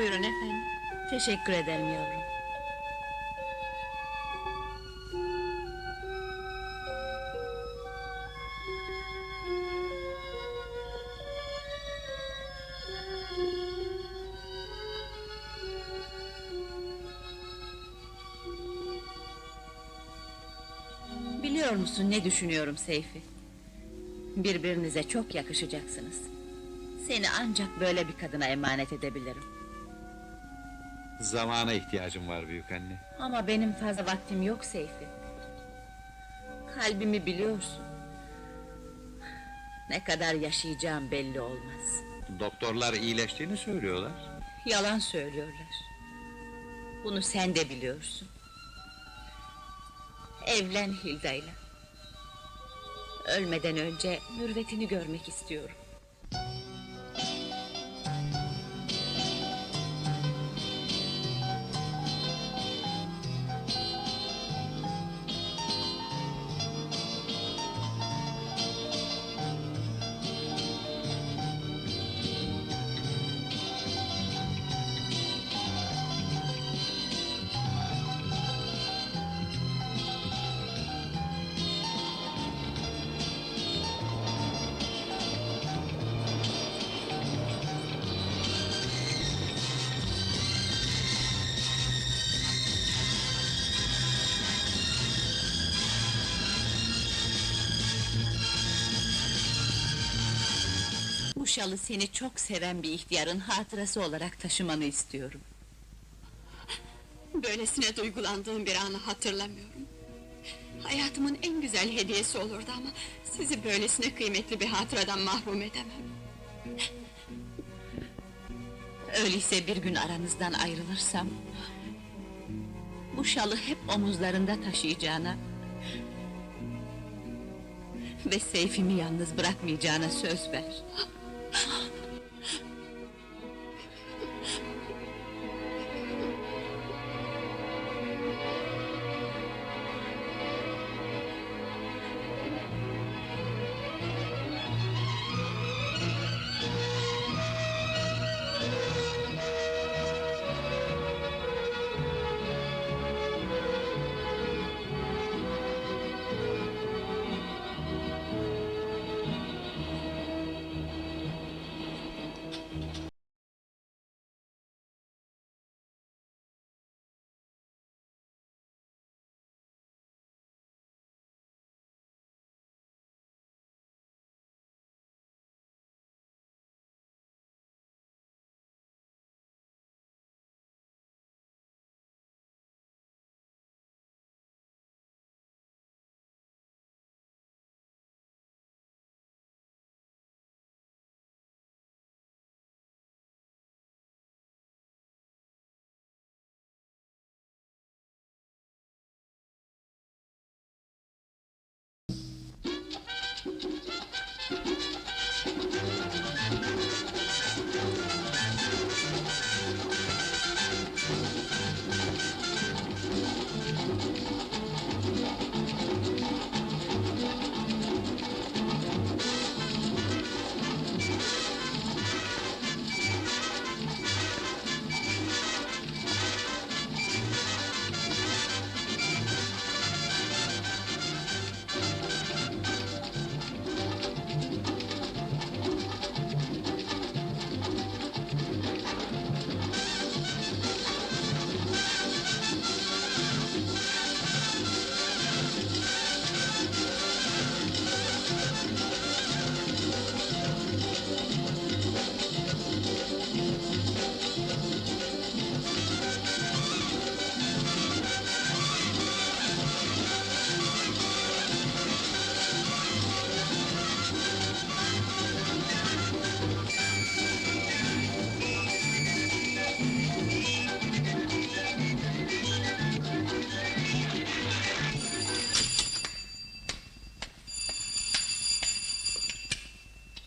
Buyurun efendim. Teşekkür ederim yavrum. Biliyor musun ne düşünüyorum Seyfi? Birbirinize çok yakışacaksınız. Seni ancak böyle bir kadına emanet edebilirim. Zamana ihtiyacım var büyük anne. Ama benim fazla vaktim yok Seyfi. Kalbimi biliyorsun. Ne kadar yaşayacağım belli olmaz. Doktorlar iyileştiğini söylüyorlar. Yalan söylüyorlar. Bunu sen de biliyorsun. Evlen Hilda'yla. Ölmeden önce mürvetini görmek istiyorum. Bu şalı seni çok seven bir ihtiyarın hatırası olarak taşımanı istiyorum. Böylesine duygulandığım bir anı hatırlamıyorum. Hayatımın en güzel hediyesi olurdu ama... ...sizi böylesine kıymetli bir hatıradan mahrum edemem. Öyleyse bir gün aranızdan ayrılırsam... ...bu şalı hep omuzlarında taşıyacağına... ...ve Seyfimi yalnız bırakmayacağına söz ver. 了。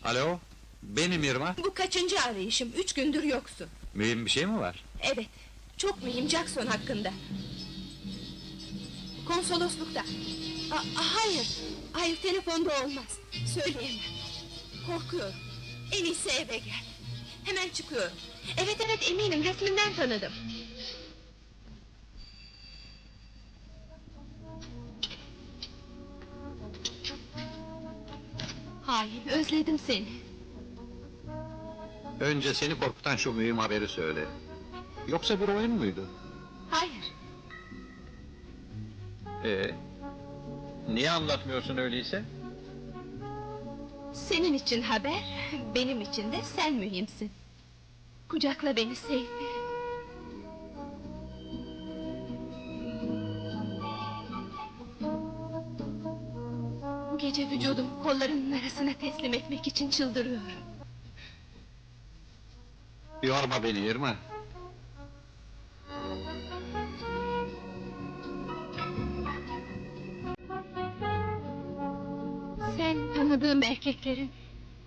Alo, benim Irma. Bu kaçıncı arayışım? Üç gündür yoksun. Mühim bir şey mi var? Evet, çok mühim Jackson hakkında. Konsoloslukta. A- hayır, hayır telefonda olmaz. Söyleyemem. Korkuyorum. En iyisi eve gel. Hemen çıkıyorum. Evet evet eminim resminden tanıdım. Hain özledim seni. Önce seni korkutan şu mühim haberi söyle. Yoksa bir oyun muydu? Hayır. Ee, niye anlatmıyorsun öyleyse? Senin için haber, benim için de sen mühimsin. Kucakla beni Seyfi. Gece vücudum kollarının arasına teslim etmek için çıldırıyor. Yorma beni Irma. Sen tanıdığım erkeklerin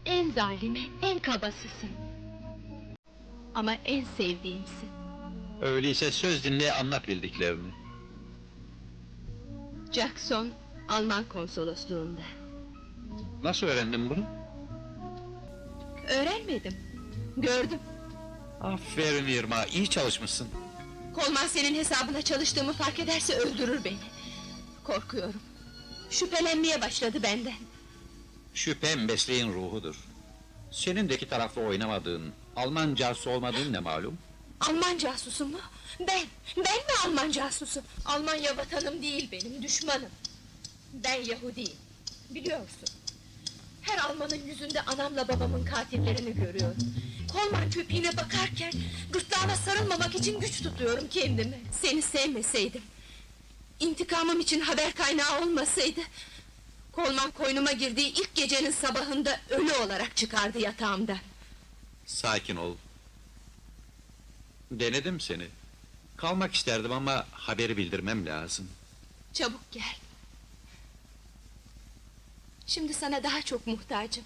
en zalimi, en kabasısın. Ama en sevdiğimsin. Öyleyse söz dinle anlat bildiklerini. Jackson, Alman konsolosluğunda. Nasıl öğrendin bunu? Öğrenmedim. Gördüm. Aferin Irma, iyi çalışmışsın. Kolman senin hesabına çalıştığımı fark ederse öldürür beni. Korkuyorum. Şüphelenmeye başladı benden. Şüphem mesleğin ruhudur. Senin de iki taraflı oynamadığın, Alman casusu olmadığın ne malum? Alman casusu mu? Ben, ben mi Alman casusu? Almanya vatanım değil benim, düşmanım. Ben Yahudiyim, biliyorsun. Her Almanın yüzünde anamla babamın katillerini görüyorum. Kolman köpeğine bakarken gırtlağına sarılmamak için güç tutuyorum kendimi. Seni sevmeseydim, intikamım için haber kaynağı olmasaydı... Kolman koynuma girdiği ilk gecenin sabahında ölü olarak çıkardı yatağımdan. Sakin ol. Denedim seni. Kalmak isterdim ama haberi bildirmem lazım. Çabuk gel. Şimdi sana daha çok muhtacım.